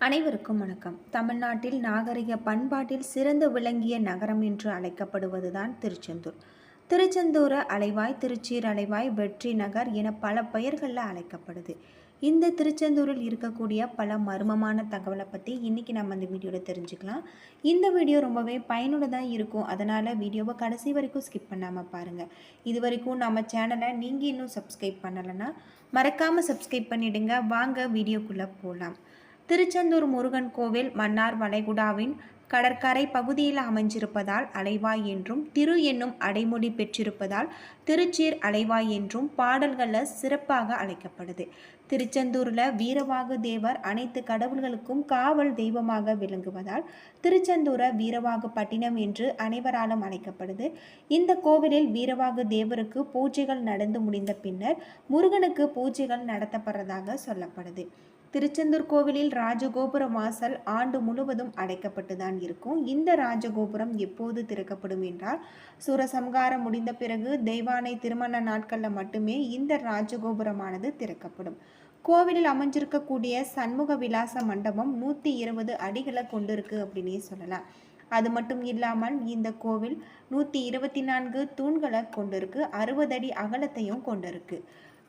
அனைவருக்கும் வணக்கம். தமிழ்நாட்டில் நாகரிக பண்பாட்டில் சிறந்து விளங்கிய நகரம் என்று அழைக்கப்படுவதுதான் திருச்செந்தூர். திருச்செந்தூர் அலைவாய் திருச்சீர் அலைவாய் வெற்றி நகர் என பல பெயர்களில் அழைக்கப்படுது. இந்த திருச்செந்தூரில் இருக்கக்கூடிய பல மர்மமான தகவலை பற்றி இன்றைக்கி நம்ம இந்த வீடியோவில் தெரிஞ்சுக்கலாம். இந்த வீடியோ ரொம்பவே பயனுள்ளதாக இருக்கும். அதனால் வீடியோவை கடைசி வரைக்கும் ஸ்கிப் பண்ணாமல் பாருங்கள் இது வரைக்கும் நம்ம சேனலை நீங்கள் இன்னும் சப்ஸ்கிரைப் பண்ணலைன்னா மறக்காமல் சப்ஸ்கிரைப் பண்ணிவிடுங்க வாங்க வீடியோக்குள்ளே போகலாம் திருச்செந்தூர் முருகன் கோவில் மன்னார் வளைகுடாவின் கடற்கரை பகுதியில் அமைஞ்சிருப்பதால் அலைவாய் என்றும் திரு என்னும் அடைமொழி பெற்றிருப்பதால் திருச்சீர் அலைவாய் என்றும் பாடல்களில் சிறப்பாக அழைக்கப்படுது. திருச்செந்தூரில் வீரவாகு தேவர் அனைத்து கடவுள்களுக்கும் காவல் தெய்வமாக விளங்குவதால் திருச்செந்தூர வீரவாகு பட்டினம் என்று அனைவராலும் அழைக்கப்படுது. இந்த கோவிலில் வீரவாகு தேவருக்கு பூஜைகள் நடந்து முடிந்த பின்னர் முருகனுக்கு பூஜைகள் நடத்தப்படுறதாக சொல்லப்படுது. திருச்செந்தூர் கோவிலில் ராஜகோபுர வாசல் ஆண்டு முழுவதும் அடைக்கப்பட்டு தான் இருக்கும். இந்த ராஜகோபுரம் எப்போது திறக்கப்படும் என்றால் சூரசம்காரம் முடிந்த பிறகு தெய்வானை திருமண நாட்களில் மட்டுமே இந்த ராஜகோபுரமானது திறக்கப்படும். கோவிலில் அமைஞ்சிருக்கக்கூடிய சண்முக விலாச மண்டபம் நூற்றி இருபது அடிகளை கொண்டிருக்கு அப்படின்னே சொல்லலாம். அது மட்டும் இல்லாமல் இந்த கோவில் நூற்றி இருபத்தி நான்கு தூண்களை கொண்டிருக்கு. அறுபது அடி அகலத்தையும் கொண்டிருக்கு.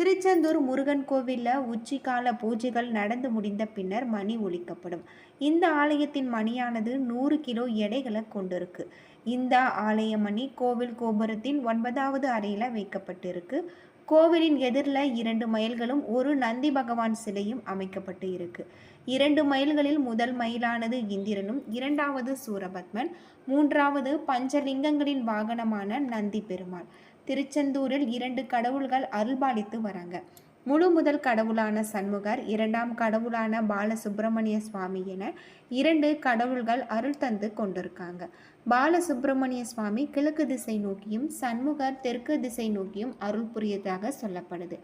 திருச்செந்தூர் முருகன் கோவிலில் உச்சிக்கால பூஜைகள் நடந்து முடிந்த பின்னர் மணி ஒழிக்கப்படும் இந்த ஆலயத்தின் மணியானது நூறு கிலோ எடைகளை கொண்டிருக்கு. இந்த ஆலய மணி கோவில் கோபுரத்தின் ஒன்பதாவது அறையில் வைக்கப்பட்டிருக்கு. கோவிலின் எதிரில் இரண்டு மைல்களும் ஒரு நந்தி பகவான் சிலையும் அமைக்கப்பட்டு இருக்கு. இரண்டு மைல்களில் முதல் மயிலானது இந்திரனும் இரண்டாவது சூரபத்மன் மூன்றாவது பஞ்சலிங்கங்களின் வாகனமான நந்தி பெருமாள் திருச்செந்தூரில் இரண்டு கடவுள்கள் அருள்பாலித்து வராங்க. முழு முதல் கடவுளான சண்முகர் இரண்டாம் கடவுளான பாலசுப்பிரமணிய சுவாமி என இரண்டு கடவுள்கள் அருள் தந்து கொண்டிருக்காங்க. பாலசுப்பிரமணிய சுவாமி கிழக்கு திசை நோக்கியும் சண்முகர் தெற்கு திசை நோக்கியும் அருள் புரியதாக சொல்லப்படுது.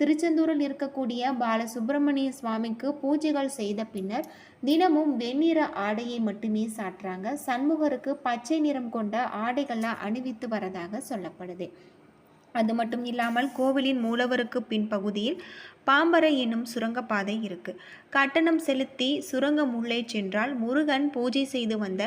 திருச்செந்தூரில் இருக்கக்கூடிய பாலசுப்பிரமணிய சுவாமிக்கு பூஜைகள் செய்த பின்னர் தினமும் வெண்ணிற ஆடையை மட்டுமே சாட்டுறாங்க சண்முகருக்கு பச்சை நிறம் கொண்ட ஆடைகளை அணிவித்து வரதாக சொல்லப்படுது. அது மட்டும் இல்லாமல் கோவிலின் மூலவருக்கு பின்பகுதியில் பாம்பரை என்னும் சுரங்கப்பாதை இருக்கு. கட்டணம் செலுத்தி சுரங்கம் உள்ளே சென்றால் முருகன் பூஜை செய்து வந்த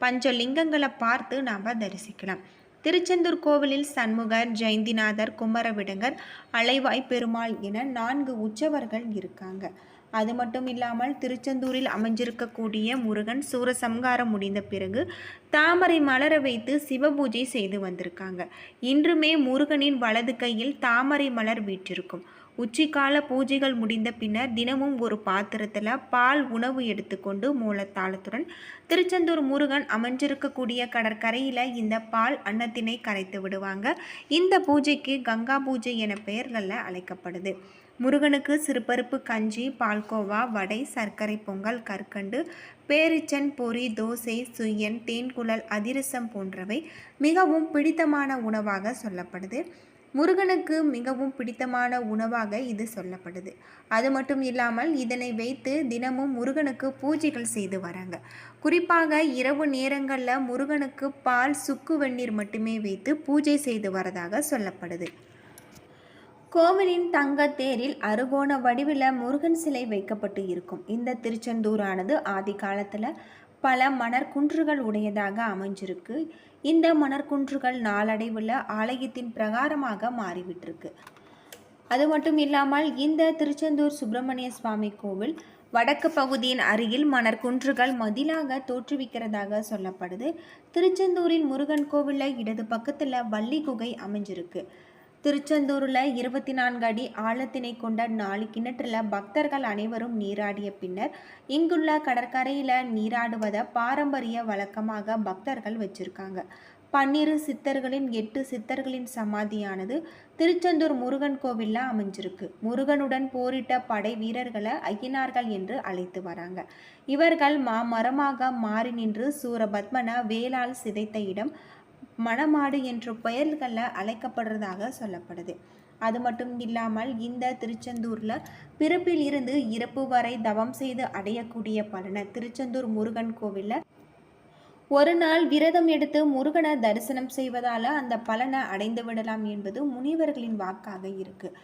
பஞ்சலிங்கங்களை பார்த்து நாம் தரிசிக்கலாம். திருச்செந்தூர் கோவிலில் சண்முகர் ஜெயந்திநாதர் குமரவிடங்கர் அலைவாய் பெருமாள் என நான்கு உற்சவர்கள் இருக்காங்க. அது மட்டும் இல்லாமல் திருச்செந்தூரில் அமைஞ்சிருக்கக்கூடிய முருகன் சூரசம்காரம் முடிந்த பிறகு தாமரை மலர வைத்து சிவபூஜை செய்து வந்திருக்காங்க. இன்றுமே முருகனின் வலது கையில் தாமரை மலர் வீற்றிருக்கும். உச்சிக்கால பூஜைகள் முடிந்த பின்னர் தினமும் ஒரு பாத்திரத்தில் பால் உணவு எடுத்துக்கொண்டு மூலத்தாளத்துடன் திருச்செந்தூர் முருகன் அமைஞ்சிருக்கக்கூடிய கடற்கரையில் இந்த பால் அன்னத்தினை கரைத்து விடுவாங்க. இந்த பூஜைக்கு கங்கா பூஜை என பெயர்களில் அழைக்கப்படுது. முருகனுக்கு சிறுபருப்பு கஞ்சி பால்கோவா வடை சர்க்கரை பொங்கல் கற்கண்டு பேரிச்சன் பொரி தோசை சுயன் தேன்குழல் அதிரசம் போன்றவை மிகவும் பிடித்தமான உணவாக சொல்லப்படுது. முருகனுக்கு மிகவும் பிடித்தமான உணவாக இது சொல்லப்படுது. அது மட்டும் இல்லாமல் இதனை வைத்து தினமும் முருகனுக்கு பூஜைகள் செய்து வராங்க. குறிப்பாக இரவு நேரங்களில் முருகனுக்கு பால் சுக்கு வெந்நீர் மட்டுமே வைத்து பூஜை செய்து வரதாக சொல்லப்படுது. கோவிலின் தங்க தேரில் அறுகோண வடிவில் முருகன் சிலை வைக்கப்பட்டு இருக்கும். இந்த திருச்செந்தூரானது ஆதி காலத்தில் பல மணற்குன்றுகள் உடையதாக அமைஞ்சிருக்கு. இந்த மணற்குன்றுகள் நாளடைவில் ஆலயத்தின் பிரகாரமாக மாறிவிட்டிருக்கு. அது மட்டும் இல்லாமல் இந்த திருச்செந்தூர் சுப்பிரமணிய சுவாமி கோவில் வடக்கு பகுதியின் அருகில் மணற்குன்றுகள் மதிலாக தோற்றுவிக்கிறதாக சொல்லப்படுது. திருச்செந்தூரின் முருகன் கோவிலில் இடது பக்கத்தில் வள்ளி குகை அமைஞ்சிருக்கு. திருச்செந்தூரில் இருபத்தி நான்கு அடி ஆழத்தினை கொண்ட நாலு கிணற்றில் பக்தர்கள் அனைவரும் நீராடிய பின்னர் இங்குள்ள கடற்கரையில் நீராடுவதை பாரம்பரிய வழக்கமாக பக்தர்கள் வச்சுருக்காங்க. பன்னிரு சித்தர்களின் எட்டு சித்தர்களின் சமாதியானது திருச்செந்தூர் முருகன் கோவிலில் அமைஞ்சிருக்கு. முருகனுடன் போரிட்ட படை வீரர்களை ஐயனார்கள் என்று அழைத்து வராங்க. இவர்கள் மாமரமாக மாறி நின்று சூரபத்மன வேளால் சிதைத்த இடம் மணமாடு என்ற பெயர்களில் அழைக்கப்படுறதாக சொல்லப்படுது. அது மட்டும் இல்லாமல் இந்த திருச்செந்தூரில் பிறப்பிலிருந்து இறப்பு வரை தவம் செய்து அடையக்கூடிய பலனை திருச்செந்தூர் முருகன் கோவிலில் ஒரு நாள் விரதம் எடுத்து முருகனை தரிசனம் செய்வதால் அந்த பலனை அடைந்து விடலாம் என்பது முனிவர்களின் வாக்காக இருக்குது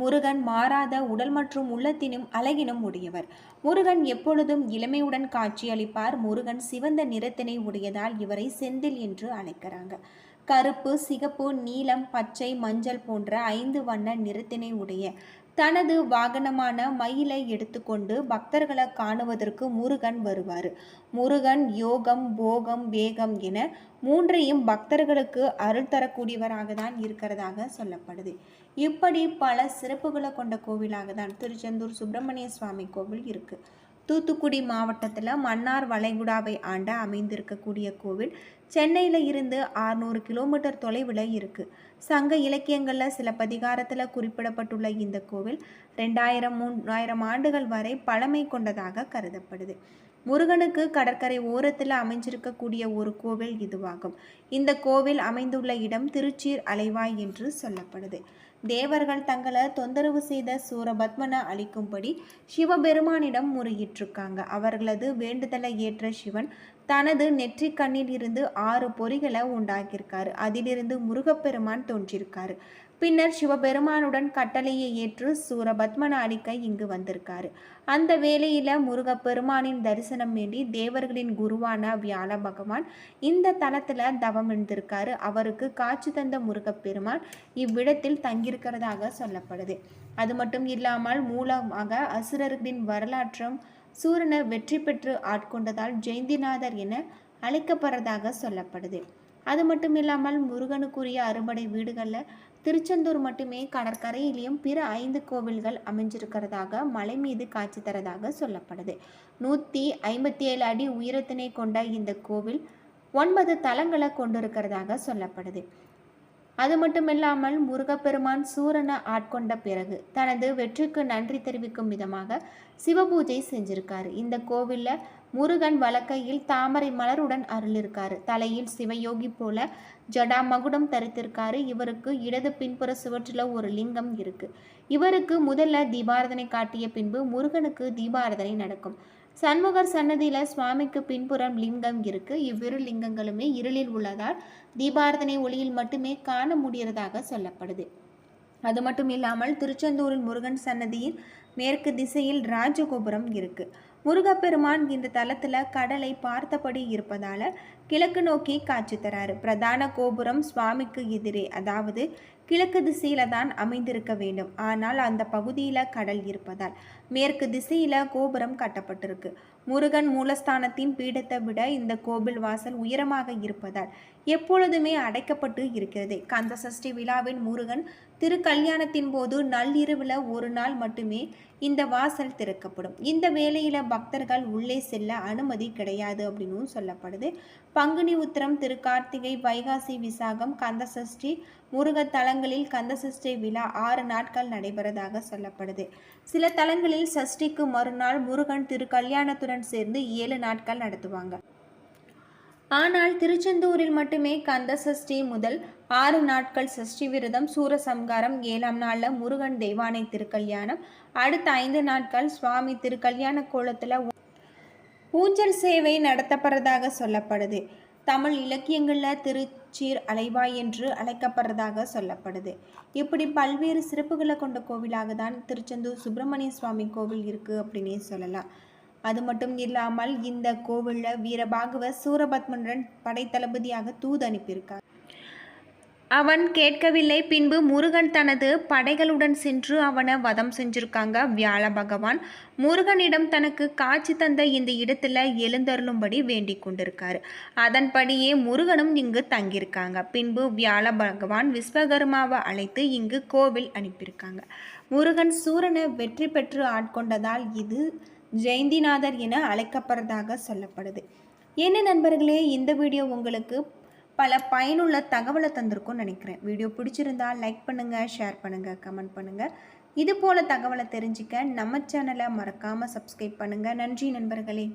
முருகன் மாறாத உடல் மற்றும் உள்ளத்தினும் அழகினும் உடையவர். முருகன் எப்பொழுதும் இளமையுடன் காட்சியளிப்பார். முருகன் சிவந்த நிறத்தினை உடையதால் இவரை செந்தில் என்று அழைக்கிறாங்க. கருப்பு சிகப்பு நீலம் பச்சை மஞ்சள் போன்ற ஐந்து வண்ண நிறத்தினை உடைய தனது வாகனமான மயிலை எடுத்துக்கொண்டு பக்தர்களை காணுவதற்கு முருகன் வருவார். முருகன் யோகம் போகம் வேகம் என மூன்றையும் பக்தர்களுக்கு அருள் தரக்கூடியவராக தான் இருக்கிறதாக சொல்லப்படுது. இப்படி பல சிறப்புகளை கொண்ட கோவிலாக தான் திருச்செந்தூர் சுப்பிரமணிய சுவாமி கோவில் இருக்குது தூத்துக்குடி மாவட்டத்தில் மன்னார் வளைகுடாவை ஆண்ட அமைந்திருக்கக்கூடிய கோவில் சென்னையில் இருந்து ஆறுநூறு கிலோமீட்டர் தொலைவில் இருக்குது சங்க இலக்கியங்களில் சில பதிகாரத்தில் குறிப்பிடப்பட்டுள்ள இந்த கோவில் ரெண்டாயிரம் மூணாயிரம் ஆண்டுகள் வரை பழமை கொண்டதாக கருதப்படுது. முருகனுக்கு கடற்கரை ஓரத்தில் அமைஞ்சிருக்கக்கூடிய ஒரு கோவில் இதுவாகும். இந்த கோவில் அமைந்துள்ள இடம் திருச்சீர் அலைவாய் என்று சொல்லப்படுது. தேவர்கள் தங்களை தொந்தரவு செய்த சூரபத்மனை அளிக்கும்படி சிவபெருமானிடம் முறையிட்டிருக்காங்க அவர்களது வேண்டுதலை ஏற்ற சிவன் தனது நெற்றி கண்ணில் இருந்து ஆறு பொறிகளை உண்டாக்கியிருக்காரு. அதிலிருந்து முருகப்பெருமான் தோன்றியிருக்காரு. பின்னர் சிவபெருமானுடன் கட்டளையை ஏற்று சூரபத்மநாடிக்கை இங்கு வந்திருக்காரு. அந்த வேளையில் முருகப்பெருமானின் தரிசனம் வேண்டி தேவர்களின் குருவான வியாழ பகவான் இந்த தலத்தில் தவம் இருந்திருக்காரு அவருக்கு காட்சி தந்த முருகப்பெருமான் இவ்விடத்தில் தங்கியிருக்கிறதாக சொல்லப்படுது. அது மட்டும் இல்லாமல் மூலமாக அசுரர்களின் வரலாற்றும் சூரனை வெற்றி பெற்று ஆட்கொண்டதால் ஜெயந்திநாதர் என அழைக்கப்படுறதாக சொல்லப்படுது. அது மட்டும் இல்லாமல் முருகனுக்குரிய அறுபடை வீடுகளில் திருச்செந்தூர் மட்டுமே கடற்கரையிலையும் பிற ஐந்து கோவில்கள் அமைஞ்சிருக்கிறதாக மலை மீது காட்சி தரதாக சொல்லப்படுது. நூற்றி ஐம்பத்தி ஏழு அடி உயரத்தினை கொண்ட இந்த கோவில் ஒன்பது தலங்களை கொண்டிருக்கிறதாக சொல்லப்படுது. அது மட்டுமில்லாமல் முருகப்பெருமான் சூரனை ஆட்கொண்ட பிறகு தனது வெற்றிக்கு நன்றி தெரிவிக்கும் விதமாக சிவபூஜை செஞ்சிருக்காரு. இந்த கோவிலில் முருகன் வலக்கையில் தாமரை மலருடன் அருளிருக்காரு. தலையில் சிவயோகி போல ஜடா மகுடம் தரித்திருக்காரு. இவருக்கு இடது பின்புற சுவற்றில் ஒரு லிங்கம் இருக்கு. இவருக்கு முதல்ல தீபாரதனை காட்டிய பின்பு முருகனுக்கு தீபாரதனை நடக்கும். சண்முகர் சன்னதியில் சுவாமிக்கு பின்புறம் லிங்கம் இருக்கு. இவ்விரு லிங்கங்களுமே இருளில் உள்ளதால் தீபாரதனை ஒளியில் மட்டுமே காண முடிகிறதாக சொல்லப்படுது. அது மட்டும் இல்லாமல் திருச்செந்தூரில் முருகன் சன்னதியின் மேற்கு திசையில் ராஜகோபுரம் இருக்கு. முருகப்பெருமான் இந்த தலத்தில் கடலை பார்த்தபடி இருப்பதால கிழக்கு நோக்கி காட்சி தராரு. பிரதான கோபுரம் சுவாமிக்கு எதிரே. அதாவது கிழக்கு திசையில தான் அமைந்திருக்க வேண்டும். ஆனால் அந்த பகுதியில் கடல் இருப்பதால் மேற்கு திசையில கோபுரம் கட்டப்பட்டிருக்கு. முருகன் மூலஸ்தானத்தின் பீடத்தை விட இந்த கோவில் வாசல் உயரமாக இருப்பதால் எப்பொழுதுமே அடைக்கப்பட்டு இருக்கிறது. கந்த சஷ்டி விழாவின் முருகன் திருக்கல்யாணத்தின் போது நள்ளிரவில் ஒரு நாள் மட்டுமே இந்த வாசல் திறக்கப்படும். இந்த வேளையில் பக்தர்கள் உள்ளே செல்ல அனுமதி கிடையாது அப்படின்னு சொல்லப்படுது. பங்குனி உத்திரம் திருக்கார்த்திகை வைகாசி விசாகம் கந்தசஷ்டி முருக தலங்களில் கந்தசஷ்டி விழா ஆறு நாட்கள் நடைபெறதாக சொல்லப்படுது. சில தலங்களில் சஷ்டிக்கு மறுநாள் முருகன் திருக்கல்யாணத்துடன் சேர்ந்து ஏழு நாட்கள் நடத்துவாங்க. ஆனால் திருச்செந்தூரில் மட்டுமே கந்த சஷ்டி முதல் ஆறு நாட்கள் சஷ்டி விரதம் சூரசம்காரம் ஏழாம் நாளில் முருகன் தெய்வானை திருக்கல்யாணம் அடுத்த ஐந்து நாட்கள் சுவாமி திருக்கல்யாண கோலத்தில் ஊஞ்சல் சேவை நடத்தப்படுறதாக சொல்லப்படுது. தமிழ் இலக்கியங்களில் திருச்சீர் அலைவாய் என்று அழைக்கப்படுறதாக சொல்லப்படுது. இப்படி பல்வேறு சிறப்புகளை கொண்ட கோவிலாக தான் திருச்செந்தூர் சுப்பிரமணிய சுவாமி கோவில் இருக்குது அப்படின்னே சொல்லலாம். அது மட்டும் இல்லாமல் இந்த கோவிலில் வீரபாகவ சூரபத்மனுடன் படைத்தளபதியாக தூது அனுப்பியிருக்கார். அவன் கேட்கவில்லை. பின்பு முருகன் தனது படைகளுடன் சென்று அவனை வதம் செஞ்சிருக்காங்க வியாழ பகவான். முருகனிடம் தனக்கு காட்சி தந்த இந்த இடத்துல எழுந்தருளும்படி வேண்டிக் கொண்டிருக்காரு. அதன்படியே முருகனும் இங்கு தங்கியிருக்காங்க. பின்பு வியாழ பகவான் விஸ்வகர்மாவை அழைத்து இங்கு கோவில் அனுப்பியிருக்காங்க. முருகன் சூரனை வெற்றி பெற்று ஆட்கொண்டதால் இது ஜெயந்திநாதர் என அழைக்கப்படுறதாக சொல்லப்படுது. என்ன நண்பர்களே இந்த வீடியோ உங்களுக்கு பல பயனுள்ள தகவலை தந்திருக்கும்னு நினைக்கிறேன். வீடியோ பிடிச்சிருந்தா லைக் பண்ணுங்கள் ஷேர் பண்ணுங்கள் கமெண்ட் பண்ணுங்கள் இது போல் தகவலை தெரிஞ்சுக்க நம்ம சேனலை மறக்காமல் சப்ஸ்கிரைப் பண்ணுங்கள் நன்றி நண்பர்களே.